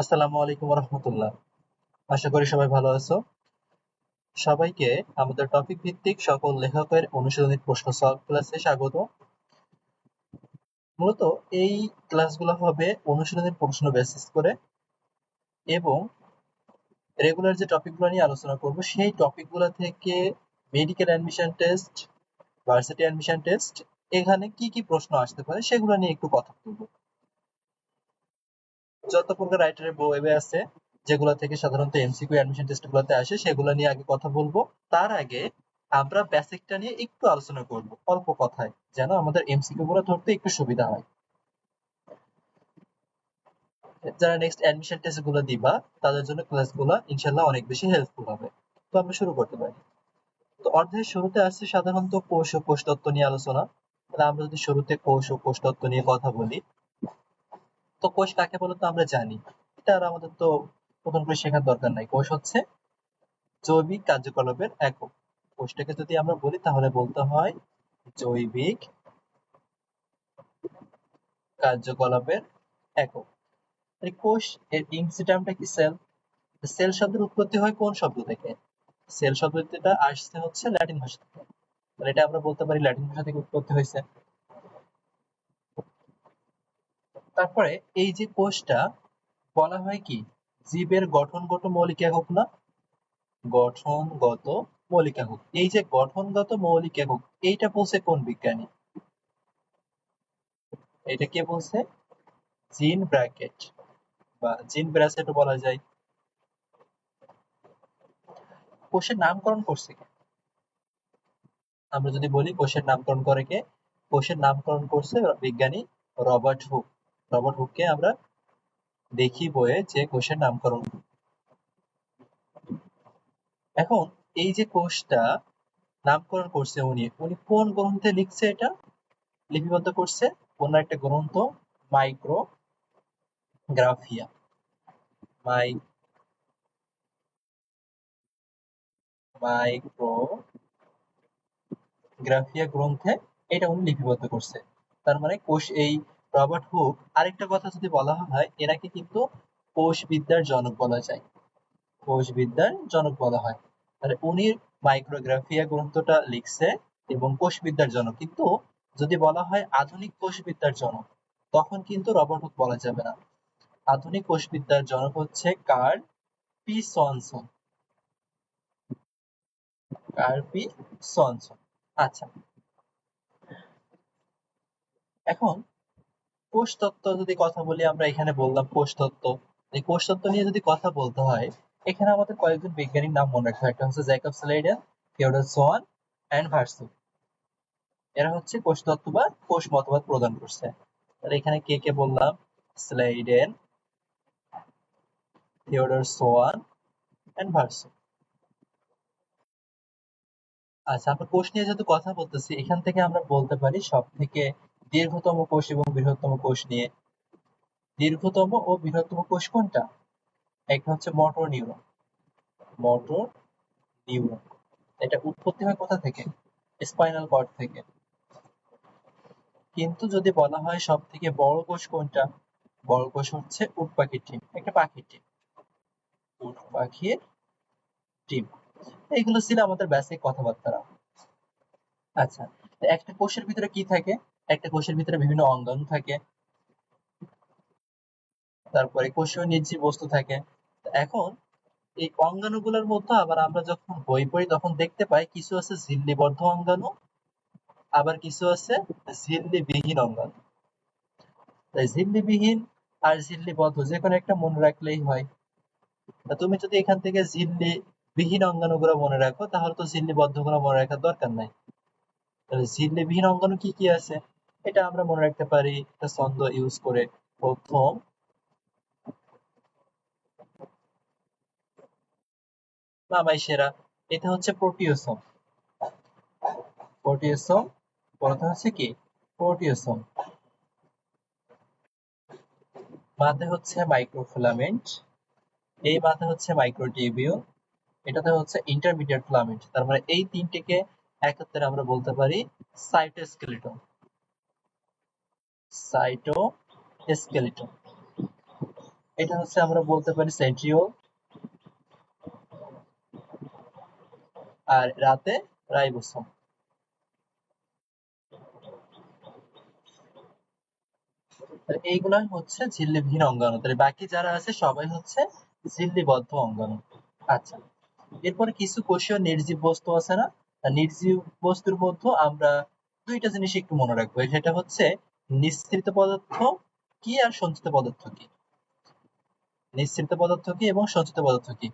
আসসালামু আলাইকুম রহমতুল্লাহ আশা করি সবাই ভালো আছো। সবাইকে আমাদের টপিক ভিত্তিক সকল লেখকের অনুশীলনী প্রশ্ন সলভ ক্লাসে স্বাগত। মূলত এই ক্লাসগুলো হবে অনুশীলনের প্রশ্ন বেসিস করে এবং রেগুলার যে টপিকগুলো নিয়ে আলোচনা করব, সেই টপিকগুলো থেকে medical admission test varsity admission test এখানে কি কি প্রশ্ন আসতে পারে সেগুলো নিয়ে একটু কথা বলব। যত প্রকার রাইটারের বই আছে, যেগুলো থেকে সাধারণত এমসিকিউ অ্যাডমিশন টেস্ট গুলোতে আসে, সেগুলো নিয়ে আগে কথা বলব। তার আগে আমরা বেসিকটা নিয়ে একটু আলোচনা করব, অল্প কথায়, যেন আমাদের এমসিকিউ গুলো ধরতে একটু সুবিধা হয়। যারা নেক্সট অ্যাডমিশন টেস্টগুলো দিবা, তাদের জন্য ক্লাসগুলো ইনশাআল্লাহ অনেক বেশি হেল্পফুল হবে। তো আমরা শুরু করতে পারি। তো অধ্যায়ের শুরুতে আসছে সাধারণত কোষ ও কোষ তত্ত্ব নিয়ে আলোচনা। তাহলে আমরা যদি শুরুতে কোষ ও কোষ তত্ত্ব নিয়ে কথা বলি তো কোষ কাকে বলে তো আমরা জানি। এটা আর আমাদের তো নতুন করে শেখার দরকার নাই। কোষ হচ্ছে জৈবিক কার্যকলাপের একক কোষটাকে যদি আমরা বলি, তাহলে বলতে হয় জৈবিক কার্যকলাপের একক এই কোষ এর ইংরেজি টার্মটা কি সেল? সেল শব্দের উৎপত্তি হয় কোন শব্দ থেকে? সেল শব্দটা আসছে হচ্ছে ল্যাটিন ভাষা থেকে। এটা আমরা বলতে পারি ল্যাটিন ভাষা থেকে উৎপত্তি হয়েছে। তারপরে এই যে কোষটা, বলা হয় কি? জীবের গঠনগত মৌলিক একক না? গঠনগত মৌলিক একক। এই যে গঠনগত মৌলিক একক, এইটা বলছে কোন বিজ্ঞানী? এটা কে বলছে? জিন ব্র্যাকেট, বা জিন ব্রাসেট বলা যায়। কোষের নামকরণ করছে কে? আমরা যদি বলি কোষের নামকরণ করে কে? কোষের নামকরণ করছে বিজ্ঞানী রবার্ট হুক। রবার্ট হুককে আমরা দেখি যে কোষের নামকরণ। এখন এই যে কোষটা নামকরণ করছে উনি উনি কোন গ্রন্থে লিখছে এটা? লিপিবদ্ধ করছে একটা গ্রন্থ মাইক্রো গ্রাফিয়া মাই মাইক্রো গ্রাফিয়া গ্রন্থে এটা উনি লিপিবদ্ধ করছে। তার মানে কোষ এই রবার্ট হুক, আরেকটা কথা যদি বলা হয়, এনাকে কিন্তু কোষবিদ্যার জনক বলা যায়। কোষবিদ্যার জনক বলা হয়। তাহলে উনি মাইক্রোগ্রাফিয়া গ্রন্থটা লিখছে এবং কোষবিদ্যার জনক। কিন্তু যদি বলা হয় আধুনিক কোষবিদ্যার জনক, তখন কিন্তু রবার্ট হুক বলা যাবে না। আধুনিক কোষবিদ্যার জনক হচ্ছে Carl P Swanson. Carl P Swanson. আচ্ছা। এখন কোষ তত্ত্ব যদি কথা বলি, আমরা এখানে বললাম কোষ তত্ত্ব এই কোষ তত্ত্ব নিয়ে যদি কথা বলতে হয়, এখানে আমাদের কয়েকজন বিজ্ঞানীর নাম মনে রাখতে হয়। একটা হচ্ছে Jacob Schleiden Theodor Schwann, and Virchow. এরা হচ্ছে কোষ তত্ত্ব বা কোষ মতবাদ প্রদান করছে। তাহলে এখানে কে কে বললাম? Schleiden Theodor Schwann, and Virchow. আচ্ছা আমরা কোষ নিয়ে যেহেতু কথা বলতেছি, এখান থেকে আমরা বলতে পারি সব থেকে দীর্ঘতম কোষ এবং বৃহত্তম কোষ নিয়ে। দীর্ঘতম ও বৃহত্তম কোষ কোনটা? একটা হচ্ছে মোটর নিউরন মোটর নিউরন এটা উৎপত্তি হয় কোথা থেকে? স্পাইনাল কর্ড থেকে। কিন্তু যদি বলা হয় সব থেকে বড় কোষ কোনটা? বড় কোষ হচ্ছে উট পাখির টিম, একটা পাখির টিম। উট পাখির টিম। এইগুলো ছিল আমাদের বেসিক কথাবার্তা আচ্ছা একটা কোষের ভিতরে কি থাকে? একটা কোষের ভিতরে বিভিন্ন অঙ্গাণু থাকে, তারপরে কোষীয় নির্জীব বস্তু থাকে। এখন এই অঙ্গাণুগুলোর মধ্যে আবার আমরা যখন বই পড়ি, তখন দেখতে পাই কিছু আছে ঝিল্লিবদ্ধ অঙ্গাণু, আবার কিছু আছে ঝিল্লিবিহীন অঙ্গাণু। তাই ঝিল্লিবিহীন আর ঝিল্লিবদ্ধ যে কোনো একটা মনে রাখলেই হয়। তুমি যদি এখান থেকে ঝিল্লি বিহীন অঙ্গাণুগুলো মনে রাখো, তাহলে তো ঝিল্লিবদ্ধগুলো মনে রাখার দরকার নাই। তাহলে ঝিল্লিবিহীন অঙ্গাণু কি কি আছে? এটা আমরা মনে রাখতে পারি একটা ছন্দ ইউজ করে প্রথম। মামাই সেরা। এটা হচ্ছে প্রোটিওসোম। প্রোটিওসোম প্রথম হচ্ছে কি? প্রোটিওসোম। মাঝে হচ্ছে মাইক্রোফিলামেন্ট। এই মাঝে হচ্ছে মাইক্রোটিবিউল। এটাতে হচ্ছে ইন্টারমিডিয়েট ফিলামেন্ট। তার মানে এই তিনটিকে একত্রে আমরা বলতে পারি সাইটোস্কেলিটন। সাইটোস্কেলিটন। এটা হচ্ছে আমরা বলতে পারি সেন্ট্রিওল। আর রাতে রাইবোসোম। এইগুলাই হচ্ছে ঝিল্লিবিহীন অঙ্গাণু। তাহলে বাকি যারা আছে, সবাই হচ্ছে ঝিল্লিবদ্ধ অঙ্গাণু। আচ্ছা এরপরে কিছু কোষীয় নির্জীব বস্তু আছে না? নির্জীব বস্তুর মধ্যে আমরা দুইটা জিনিস একটু মনে রাখব। সেটা হচ্ছে নিঃসৃত পদার্থ কি আর সঞ্চিত পদার্থ কি? নিঃসৃত পদার্থ কি এবং সঞ্চিত পদার্থ কি?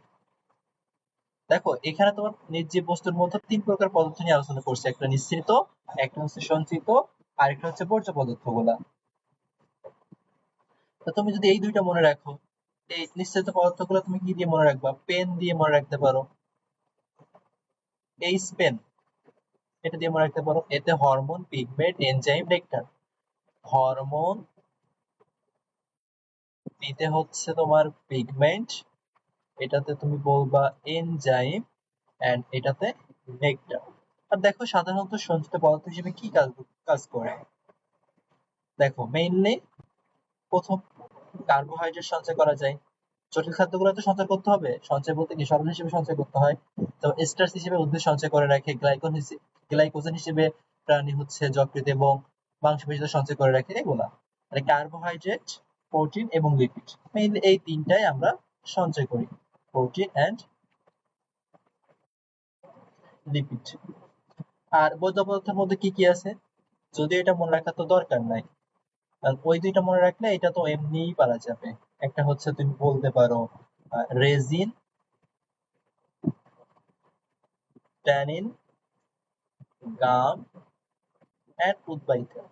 দেখো, এখানে তোমার নির্জীব বস্তুর মধ্যে তিন প্রকার পদার্থ নিয়ে আলোচনা করছে। একটা নিঃসৃত, একটা হচ্ছে সঞ্চিত আর একটা হচ্ছে বর্জ্য পদার্থগুলা তো তুমি যদি এই দুইটা মনে রাখো, এই নিঃসৃত পদার্থগুলো তুমি কি দিয়ে মনে রাখবা? পেন দিয়ে মনে রাখতে পারো। এই পেন, এটা দিয়ে মনে রাখতে পারো, এতে hormone, pigment, enzyme, nectar. Hormone পিতে হচ্ছে তোমার পিগমেন্ট এটাতে তুমি বলবা এনজাইম এন্ড এটাতে নেকটার আর দেখো সাধারণত সঞ্চিত পদার্থ হিসেবে কি কাজ কাজ করে? দেখো মেইনলি প্রথম কার্বোহাইড্রেট সঞ্চয় করা যায়। জটিল খাদ্যগুলো তো সঞ্চয় করতে হবে। সঞ্চয় বলতে কি? সরল হিসেবে সঞ্চয় করতে হয়। তো স্টার্চ হিসেবে উদ্ভিদ সঞ্চয় করে রাখে। গ্লাইকোজেন হিসেবে প্রাণী হচ্ছে যকৃৎ এবং মাংসপেশিতে সঞ্চয় করে রাখে এগুলা মানে কার্বোহাইড্রেট প্রোটিন এবং লিপিড মেইনলি এই তিনটাই আমরা সঞ্চয় করি প্রোটিন এন্ড লিপিড আর বৈধ পদার্থের মধ্যে কি কি আছে? যদি এটা মনে রাখার তো দরকার নাই, কারণ ওই দুইটা মনে রাখলে এটা তো এমনিই পারা যাবে। একটা হচ্ছে তুমি বলতে পারো রেজিন ট্যানিন গাম এন্ড উদ্বায়িতা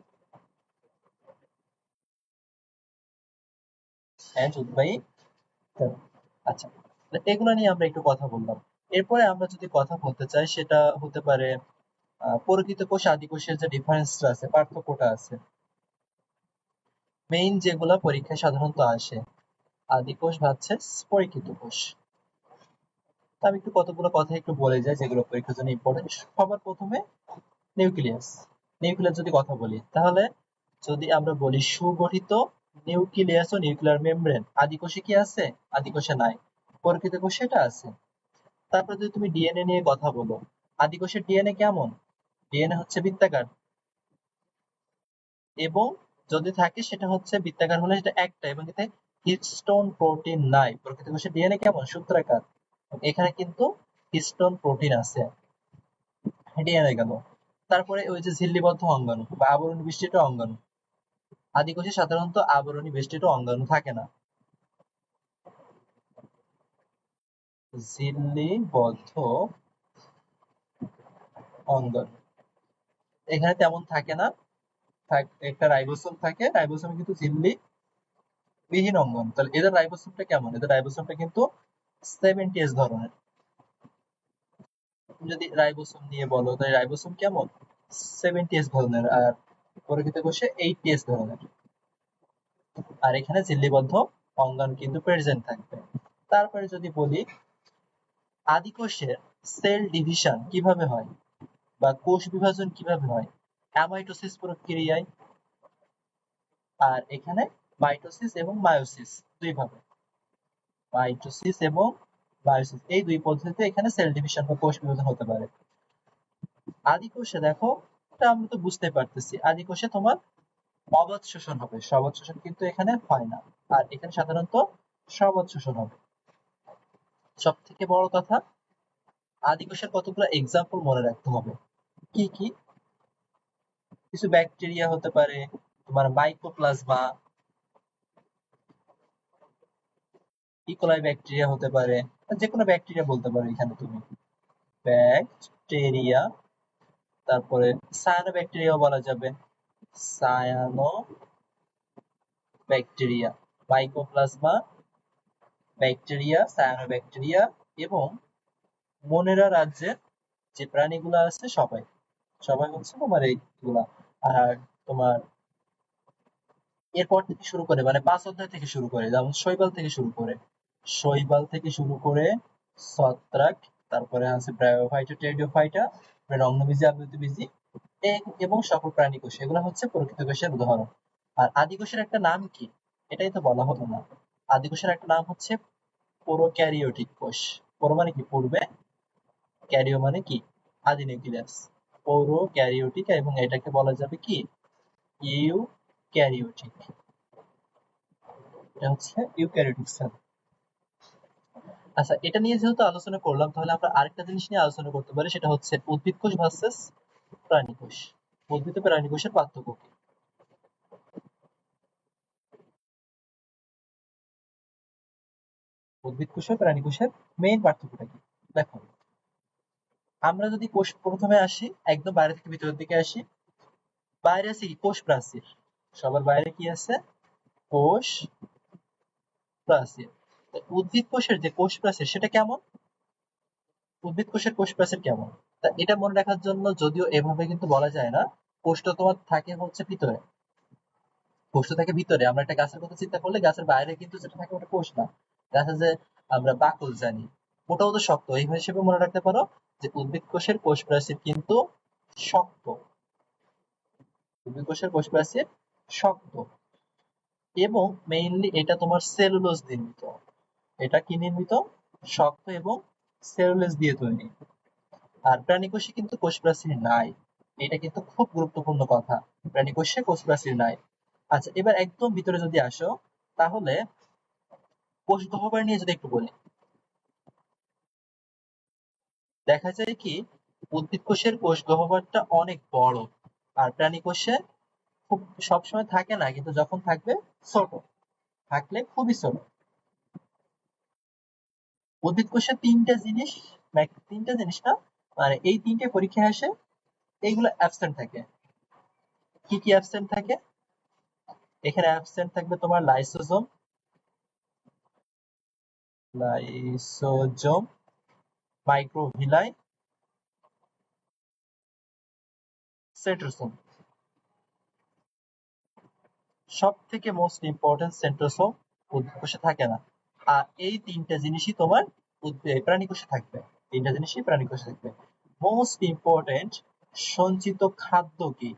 এন্ড উদ্বায়িতা আচ্ছা। এগুলো নিয়ে আমরা একটু কথা বললাম। এরপরে আমরা যদি কথা বলতে চাই, সেটা হতে পারে প্রকৃত কোষ, আদি কোষের যে ডিফারেন্সটা আছে, পার্থক্যটা আছে। মেইন পরীক্ষায় সাধারণত আসে, আদি কোষ ভাবছে পরিকৃত কোষ। আমি একটু কতগুলো কথা একটু বলে যাই, যেগুলো পরীক্ষার জন্য ইম্পর্টেন্ট সবার প্রথমে নিউক্লিয়াস। নিউক্লিয়াস যদি কথা বলি, তাহলে যদি আমরা বলি সুগঠিত নিউক্লিয়াস ও নিউক্লিয়ার মেমব্রেন। আদি কোষে কি আছে? আদি কোষে নাই। প্রকৃত কোষে এটা আছে। তারপরে যদি তুমি ডিএনএ নিয়ে কথা বলো, আদি কোষের ডিএনএ কেমন? ডিএনএ হচ্ছে বৃত্তাকার। এবং যদি থাকে, সেটা হচ্ছে বৃত্তাকার হলে সেটা একটা, এবং এতে হিস্টোন প্রোটিন নাই। প্রকৃত কোষের ডিএনএ কেমন? সূত্রাকার। এখানে কিন্তু হিস্টোন প্রোটিন আছে। ডিএনএ গেল। তারপরে ওই যে ঝিল্লিবদ্ধ অঙ্গাণু বা আবরণী বেষ্টিত অঙ্গাণু। আদি কোষে সাধারণত আবরণী বেষ্টিত অঙ্গাণু থাকে না। ঝিল্লিবদ্ধ অঙ্গাণু। এখানে তেমন থাকে না। একটা রাইবোসোম থাকে, রাইবোসোমে কিন্তু ঝিল্লি বিহীন অঙ্গন তাহলে এদের রাইবোসোমটা কেমন? এদের রাইবোসোমটা কিন্তু সেভেন্টি এস ধরনের যদি রাইবোসোম নিয়ে বলো, তাহলে রাইবোসোম কেমন? সেভেন্টি এস ধরনের। আর প্রকৃত কোষে এস ধরনের আর এখানে ঝিল্লিবদ্ধ কিন্তু প্রেজেন্ট থাকবে। তারপরে যদি বলি সেল ডিভিশন কীভাবে হয় বা কোষ বিভাজন কীভাবে হয়? অ্যামাইটোসিস প্রক্রিয়ায়। আর এখানে মাইটোসিস এবং মায়োসিস দুই ভাবে মাইটোসিস এবং মায়োসিস এই দুই পদ্ধতিতে এখানে সেল ডিভিশন বা কোষ বিভাজন হতে পারে। আদি কোষে দেখো এটা আমরা তো বুঝতে পারতেছি। আদি কোষে তোমার অবাধ শোষণ হবে। সবাদ শোষণ কিন্তু এখানে হয় না। আর এখানে সাধারণত সবাদ শোষণ হবে। সব থেকে বড় কথা আদি কোষের কতগুলো এক্সাম্পল মনে রাখতে হবে। কি কি? কিছু ব্যাকটেরিয়া হতে পারে, তোমার মাইক্রোপ্লাজমা ইকোলাই ব্যাকটেরিয়া হতে পারে যে কোনো ব্যাকটেরিয়া বলতে পারো এখানে তুমি। ব্যাকটেরিয়া তারপরে সায়ানো ব্যাকটেরিয়া বলা যাবে। Cyanobacteria mycoplasma bacteria cyanobacteria এবং মনেরা রাজ্যের যে প্রাণীগুলো আছে সবাই। সবাই হচ্ছে তোমার এইগুলা। আর তোমার এরপর থেকে শুরু করে মানে পাঁচ অধ্যায় থেকে শুরু করে, যেমন শৈবাল থেকে শুরু করে। শৈবাল থেকে শুরু করে ছত্রাক, তারপরে আছে ব্রায়োফাইটা টেরিডোফাইটা অগ্নবীজি আবৃতবীজি এবং সকল প্রাণী কোষ। এগুলো হচ্ছে প্রকৃত কোষের উদাহরণ। আর আদি কোষের একটা নাম কি? এটাই তো বলা হলো না। আদি কোষের একটা নাম হচ্ছে প্রোক্যারিওটিক কোষ। প্রো মানে কি? পূর্বে। ক্যারিও মানে কি? আদি নিউক্লিয়াস। প্রোক্যারিওটিক এবং এটাকে বলা যাবে কি? ইউ ক্যারিওটিক এটা হচ্ছে ইউক্যারিওটিক সেল। আচ্ছা এটা নিয়ে যেহেতু আলোচনা করলাম, তাহলে আমরা আরেকটা জিনিস নিয়ে আলোচনা করতে পারি, সেটা হচ্ছে উদ্ভিদ কোষ ভার্সেস প্রাণী কোষ। উদ্ভিদ প্রাণী কোষের পার্থক্য কি? উদ্ভিদ কোষের প্রাণী কোষের মেইন পার্থক্যটা কি? দেখো, আমরা যদি কোষ প্রথমে আসি, একদম বাইরে থেকে ভিতরের দিকে আসি, বাইরে আছে কি? কোষ প্রাচীর। সবার বাইরে কি আছে? কোষ প্রাচীর। উদ্ভিদ কোষের যে কোষ প্রাচীর, সেটা কেমন? উদ্ভিদ কোষের কোষ প্রাচীর কেমন? তা এটা মনে রাখার জন্য যদিও এভাবে কিন্তু বলা যায় না, কোষটা তোমার থাকে হচ্ছে ভিতরে। কোষটা থাকে ভিতরে, আমরা একটা গাছের কথা চিন্তা করলে গাছের বাইরে কিন্তু যেটা থাকে ওটা কোষ না। দেখা যায় আমরা বাকল জানি ওটাও তো শক্ত। এই হিসেবে মনে রাখতে পারো যে উদ্ভিদ কোষের কোষ প্রাচীর কিন্তু শক্ত। উদ্ভিদ কোষের কোষ প্রাচীর শক্ত। এবং মেইনলি এটা তোমার সেলুলোজ নির্মিত। এটা কি নির্মিত? শক্ত এবং সেলুলোজ দিয়ে তৈরি। আর প্রাণী কোষে কিন্তু কোষ প্রাচীর নাই। এটা কিন্তু খুব গুরুত্বপূর্ণ কথা। প্রাণী কোষে কোষ প্রাচীর নাই। আচ্ছা এবার একদম ভিতরে যদি আসো, তাহলে কোষ গহ্বর নিয়ে যদি একটু বলি। দেখা যায় কি, উদ্ভিদ কোষের কোষ গহ্বরটা অনেক বড়। আর প্রাণী কোষে খুব সবসময় থাকে না, কিন্তু যখন থাকবে ছোট। থাকলে খুবই ছোট। উদ্ভিদ কোষে তিনটা জিনিস তিনটা জিনিস না মানে এই তিনটে পরীক্ষায় আসে এইগুলো অ্যাবসেন্ট থাকে। কি কি অ্যাবসেন্ট থাকে? এখানে অ্যাবসেন্ট থাকবে তোমার লাইসোজোম লাইসোজোম মাইক্রোভিলাই সেন্ট্রোসোম সব থেকে মোস্ট ইম্পর্টেন্ট সেন্ট্রোসোম উদ্ভিদ কোষে থাকে না। এই তিনটা জিনিসই তোমার প্রাণী কোষে থাকবে। তিনটা জিনিসই প্রাণী কোষে থাকবে। মোস্ট ইম্পর্টেন্ট সঞ্চিত খাদ্য কি?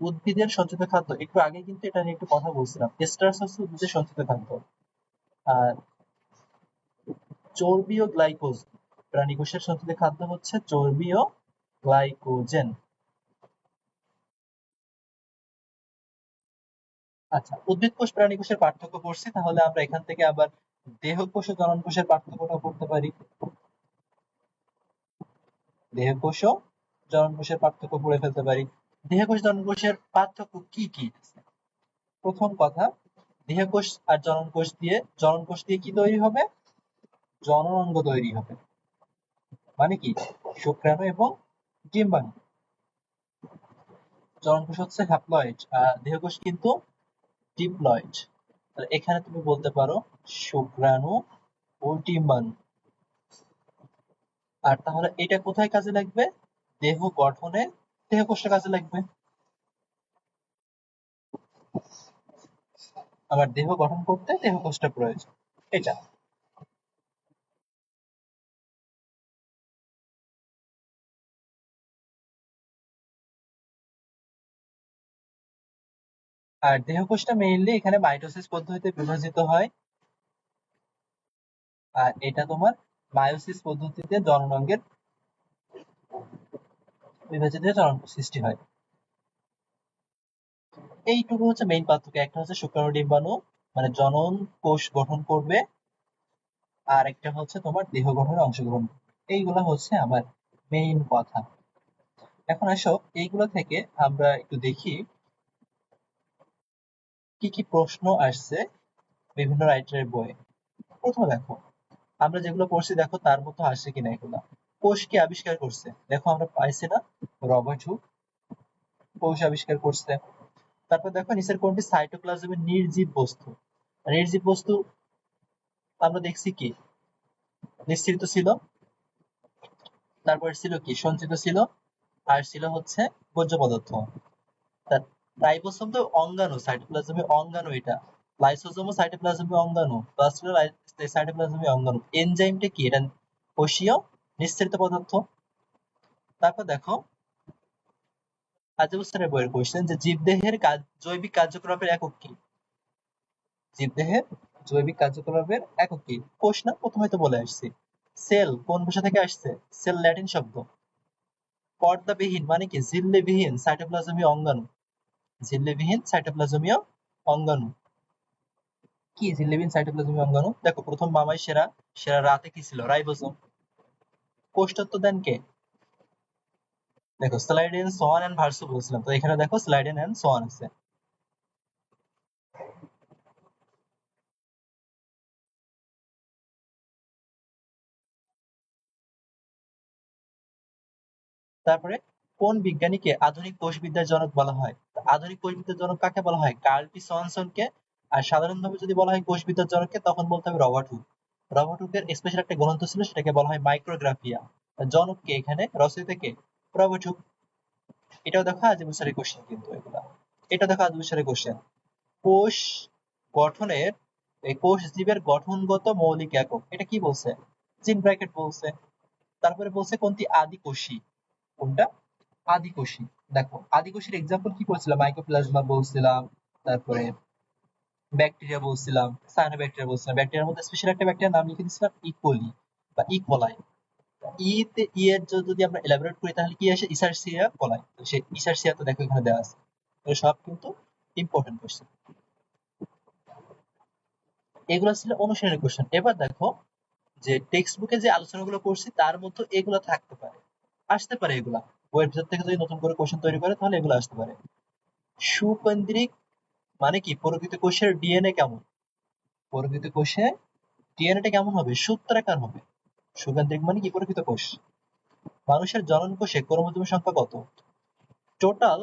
উদ্ভিদের সঞ্চিত খাদ্য। একটু আগে কিন্তু এটা নিয়ে একটু কথা বলছিলাম। স্টার্চ হচ্ছে উদ্ভিদের সঞ্চিত খাদ্য। আর চর্বি ও গ্লাইকোজ প্রাণী কোষের সঞ্চিত খাদ্য হচ্ছে চর্বি ও গ্লাইকোজেন আচ্ছা উদ্ভিদ কোষ প্রাণী কোষের পার্থক্য পড়ছি তাহলে আমরা এখান থেকে আবার দেহ কোষ ও জনন কোষের পার্থক্যটা পড়তে পারি। দেহ কোষ ও জনন কোষের পার্থক্য পড়ে ফেলতে পারি। দেহ কোষ জনন কোষের পার্থক্য কি কি? প্রথম কথা দেহ কোষ আর জনন কোষ দিয়ে জনন কোষ দিয়ে কি তৈরি হবে? জনন অঙ্গ তৈরি হবে। মানে কি? শুক্রাণু এবং ডিম্বাণু। জনন কোষ হচ্ছে হ্যাপ্লয়েড আর দেহ কোষ কিন্তু ডিপ্লয়েড এখানে তুমি বলতে পারো শুক্রাণু ও আর তাহলে এটা কোথায় কাজে লাগবে? দেহ গঠনে দেহ কোষে কাজে লাগবে। আবার দেহ গঠন করতে দেহ কোষটা প্রয়োজন। এটা। আর দেহকোষটা মেইনলি এখানে মাইটোসিস পদ্ধতিতে বিভাজিত হয়। আর এটা তোমার মায়োসিস পদ্ধতিতে জননাঙ্গের বিভাজিত জনন সৃষ্টি হয়। এইটুকু হচ্ছে মেইন পার্থক্য। একটা হচ্ছে শুক্রাণু ডিম্বাণু মানে জনন কোষ গঠন করবে। আর একটা হচ্ছে তোমার দেহ গঠনে অংশগ্রহণ এইগুলা হচ্ছে আমার মেইন কথা। এখন আসো, এইগুলো থেকে আমরা একটু দেখি কি কি প্রশ্ন আসছে বিভিন্ন রাইটারের বইয়ে? প্রথমে দেখো, আমরা যেগুলো পড়ছি দেখো তার মতো আসছে কিনা এগুলো। কোষ কি আবিষ্কার করছে? দেখো আমরা পাইছি না, রবার্ট হুক কোষ আবিষ্কার করছে তারপর দেখো নিচের কোনটি সাইটোপ্লাজমের নির্জীব বস্তু। নির্জীব বস্তু আমরা দেখছি কি? নিশ্চিত ছিল। তারপর ছিল কি? সঞ্চিত ছিল। আর ছিল হচ্ছে বর্জ্য পদার্থ। রাইবোসোম তো অঙ্গাণু সাইটোপ্লাজমে অঙ্গাণু এটা। লাইসোজোমও সাইটোপ্লাজমে অঙ্গাণু প্লাস্টিড সাইটোপ্লাজমে অঙ্গাণু। এনজাইমটা কি? এটা কোষীয় নিঃসৃত পদার্থ। তারপর দেখো স্যারের বইয়ের কোশ্চেন যে জীবদেহের জৈবিক কার্যকলাপের একক কি? জীবদেহের জৈবিক কার্যকলাপের একক কি? কোষ না? প্রথমে তো বলে আসছি। সেল, কোন ভাষা থেকে আসছে? সেল ল্যাটিন শব্দ। পর্দাবিহীন মানে কি? ঝিল্লিবিহীন সাইটোপ্লাজমীয় অঙ্গাণু। ঝিল্লিবিহীন সাইটোপ্লাজমীয় অঙ্গাণু। কি ঝিল্লিবিহীন সাইটোপ্লাজমীয় অঙ্গাণু? দেখো, প্রথম মামাই সেরা সেরা রাতে কি ছিল? রাইবোসোম। কোষতত্ত্ব দেন কে? দেখো, স্লাইডেন, সোয়ান এন্ড ভার্সো বলছিলাম। তো এখানে দেখো, স্লাইডেন এন্ড সোয়ান আছে। তারপরে কোন বিজ্ঞানীকে আধুনিক কোষবিদ্যার জনক বলা হয়? আধুনিক কোষবিদ্যার জনক কাকে বলা হয়? কার্ল পি সোয়ানসনকে আর সাধারণভাবে যদি বলা হয় কোষবিদ্যার জনককে তখন বলতে হবে রবার্ট হুক। রবার্ট হুকের স্পেশাল একটা গ্রন্থ ছিল, সেটাকে বলা হয় মাইক্রোগ্রাফিয়া। জনককে এখানে? রচয়িতা কে? Robert Hooke. এটাও দেখো আজীব সারি কোশ্চেন কিন্তু এগুলা। এটা দেখো আজীব সারি কোশ্চেন কোষ গঠনের, এই কোষ জীবের গঠনগত মৌলিক একক। এটা কি বলছে? জিন ব্র্যাকেট বলছে। তারপরে বলছে কোনটি আদি কোষী কোনটা? আদিকোষী। দেখো, আদিকোষীর এক্সাম্পল কি করছিলাম মাইক্রোপ্লাজমা বলছিলাম, তারপরে ব্যাকটেরিয়া বলছিলাম সায়ানোব্যাকটেরিয়া বলছিলাম। ব্যাকটেরিয়ার মধ্যে স্পেশাল একটা ব্যাকটেরিয়ার নাম লিখে দিয়েছিলাম ইকোলি বা ইকোলাই ই তে ই এর যদি আমরা এলাবোরেট করি, তাহলে কি আসে? ইসারসিয়া কোলাই তো সেই ইসারসিয়া তো দেখো এখানে দেওয়া আছে। তো সব কিন্তু ইম্পর্টেন্ট কোশ্চেন এগুলো ছিল অনুশীলনের কোশ্চেন এবার দেখো যে টেক্সট বুকে যে আলোচনাগুলো করছি, তার মধ্যে এগুলো থাকতে পারে। আসতে পারে এগুলা। ভিতর থেকে যদি নতুন করে কোশ্চেন তৈরি করে, তাহলে এগুলো আসতে পারে। সুকেন্দ্রিক মানে কি? প্রকৃত কোষের ডিএনএ কেমন? প্রকৃত কোষে ডিএনএটা কেমন হবে? সূত্রাকার হবে। সুকেন্দ্রিক মানে কি? প্রকৃত কোষ। মানুষের জনন কোষে ক্রোমোজোম সংখ্যা কত? টোটাল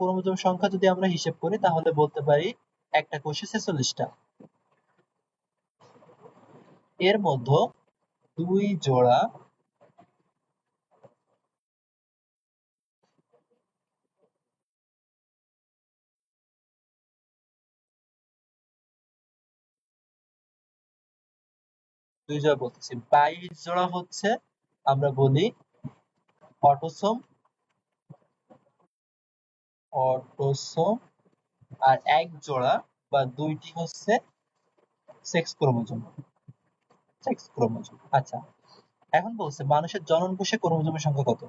ক্রোমোজোম সংখ্যা যদি আমরা হিসেব করি, তাহলে বলতে পারি একটা কোষে ছেচল্লিশটা। এর মধ্যে দুই জোড়া দুই জোড়া বলতেছি বাইশ জোড়া হচ্ছে আমরা বলি অটোসোম অটোসোম আর এক জোড়া বা দুইটি হচ্ছে সেক্স ক্রোমোজোম। সেক্স ক্রোমোজোম আচ্ছা। এখন বলছে মানুষের জনন কোষে ক্রোমোজোমের সংখ্যা কত?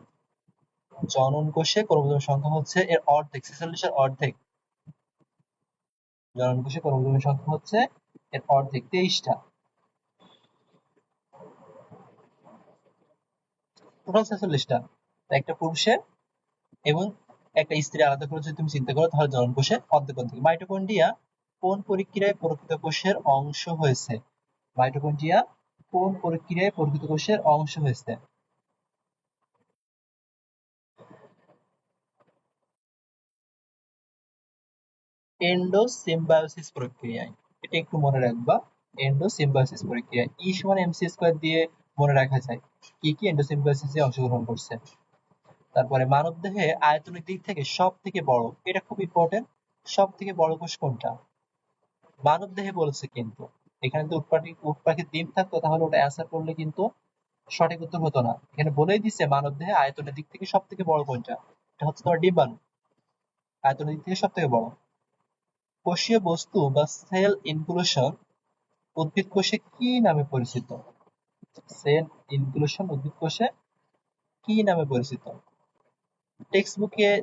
জনন কোষে ক্রোমোজোমের সংখ্যা হচ্ছে এর অর্ধেক, ছেচল্লিশের অর্ধেক। জনন কোষে ক্রোমোজোমের সংখ্যা হচ্ছে এর অর্ধেক, তেইশটা। টোটাল ছেচল্লিশটা একটা পুরুষের এবং একটা স্ত্রী আলাদা করে যদি তুমি চিন্তা করো, তাহলে জনন কোষে অর্ধেক অর্ধেক মাইটোকন্ড্রিয়া কোন প্রক্রিয়ায় প্রকৃত কোষের অংশ হয়েছে? মাইটোকন্ড্রিয়া কোন প্রক্রিয়ায় প্রকৃত কোষের অংশ হয়েছে? এন্ডোসিম্বায়োসিস প্রক্রিয়ায়। এটা একটু মনে রাখবা, এন্ডোসিম্বায়োসিস প্রক্রিয়া ই সমান এমসি স্কয়ার দিয়ে মনে রাখা যায় কি কি এন্ডোসিম্বায়োসিসে অংশগ্রহণ করছে। তারপরে মানব দেহে আয়তনের দিক থেকে সব থেকে বড়, এটা খুব ইম্পর্টেন্ট সব থেকে বড় কোষ কোনটা? মানব দেহে বলেছে কিন্তু। এখানে তো উটপাখি উটপাখির ডিম থাকতো, তাহলে ওটা অ্যান্সার করলে কিন্তু সঠিক উত্তর হতো না। এখানে বলেই দিছে মানব দেহে আয়তনের দিক থেকে সব থেকে বড় কোনটা? এটা হচ্ছে তোমার ডিম্বাণু। আয়তনের দিক থেকে সব থেকে বড়। কোষীয় বস্তু বা সেল ইনক্লুশন উদ্ভিদ কোষে কি নামে পরিচিত? সেল ইনক্লুশন উদ্ভিদ কোষে কি নামে পরিচিত? টেক্সট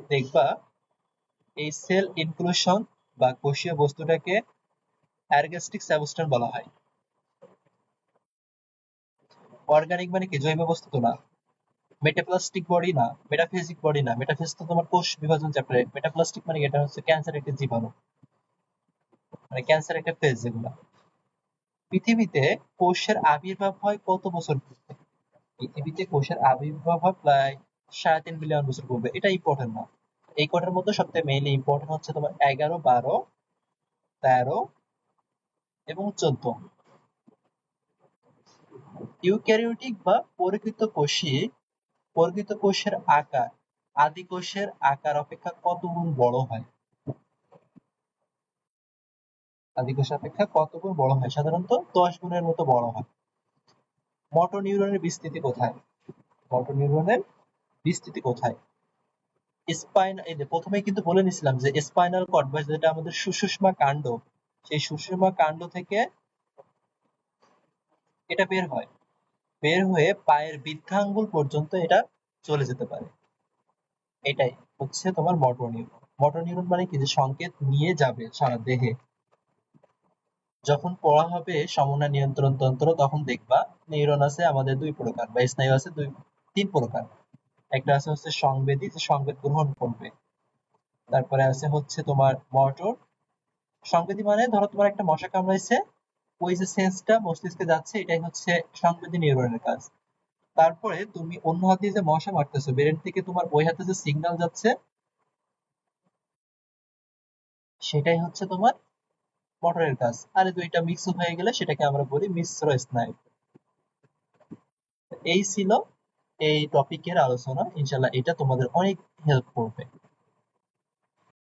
দেখবা এই সেল ইনক্লুশন বা কোষীয় বস্তুটাকে বলা হয়। অর্গানিক মানে কি? জৈব বস্তু তো না। মেটাপ্লাস্টিক বডি না, মেটাফিজিক বডি না। মেটাফিজ তো তোমার কোষ বিভাজন চ্যাপ্টারে মেটাপ্লাস্টিক মানে এটা হচ্ছে ক্যান্সার একটা জীবাণু। মানে ক্যান্সার একটা ফেজ যেগুলা। পৃথিবীতে কোষের আবির্ভাব হয় কত বছর পূর্বে? পৃথিবীতে কোষের আবির্ভাব হয় প্রায় সাড়ে তিন বিলিয়ন বছর পূর্বে। এটা ইম্পর্টেন্ট না। এই কটার মধ্যে সবথেকে মেইনলি ইম্পর্টেন্ট হচ্ছে তোমার এগারো, বারো, তেরো এবং চোদ্দ। ইউক্যারিওটিক বা পরিকৃত কোষে পরিকৃত কোষের আকার, আদি কোষের আকার অপেক্ষা কত গুণ বড় হয়? আদি কোষ অপেক্ষা কত গুণ বড় হয়? সাধারণত দশ গুণের মতো বড় হয়। মোটর নিউরনের বিস্তৃতি কোথায়? মোটর নিউরনের বিস্তৃতি কোথায়? স্পাইন প্রথমেই কিন্তু বলে নিছিলাম যে স্পাইনাল কর্ড বা যেটা আমাদের সুষুম্না কাণ্ড, সেই সুষুম্না কাণ্ড থেকে এটা বের হয়। বের হয়ে পায়ের বৃদ্ধাঙ্গুল পর্যন্ত এটা চলে যেতে পারে। এটাই হচ্ছে তোমার মোটর নিউরন। মোটর নিউরন মানে কি? যে সংকেত নিয়ে যাবে সারা দেহে। যখন পড়া হবে সমন্বয় নিয়ন্ত্রণ তন্ত্র, তখন দেখবা নিউরন আছে আমাদের দুই প্রকার, বা স্নায়ু আছে দুই, তিন প্রকার। একটা আছে হচ্ছে সংবেদী, যে সংবেদ গ্রহণ করবে। তারপরে আছে হচ্ছে তোমার মোটর সংবেদী মানে ধরো তোমার একটা মশা কামড়াইছে, ওই যে সেন্সটা মস্তিষ্কে যাচ্ছে, এটাই হচ্ছে সংবেদী নিউরনের কাজ। তারপরে তুমি অন্য হাত যে মশা মারতেছো ব্রেন থেকে তোমার ওই হাতে যে সিগন্যাল যাচ্ছে, সেটাই হচ্ছে তোমার মোটরের কাজ। আর দুইটা মিক্স হয়ে গেলে সেটাকে আমরা বলি মিশ্র স্নায়ু। এই ছিল এই টপিকের আলোচনা। ইনশাল্লাহ এটা তোমাদের অনেক হেল্প করবে।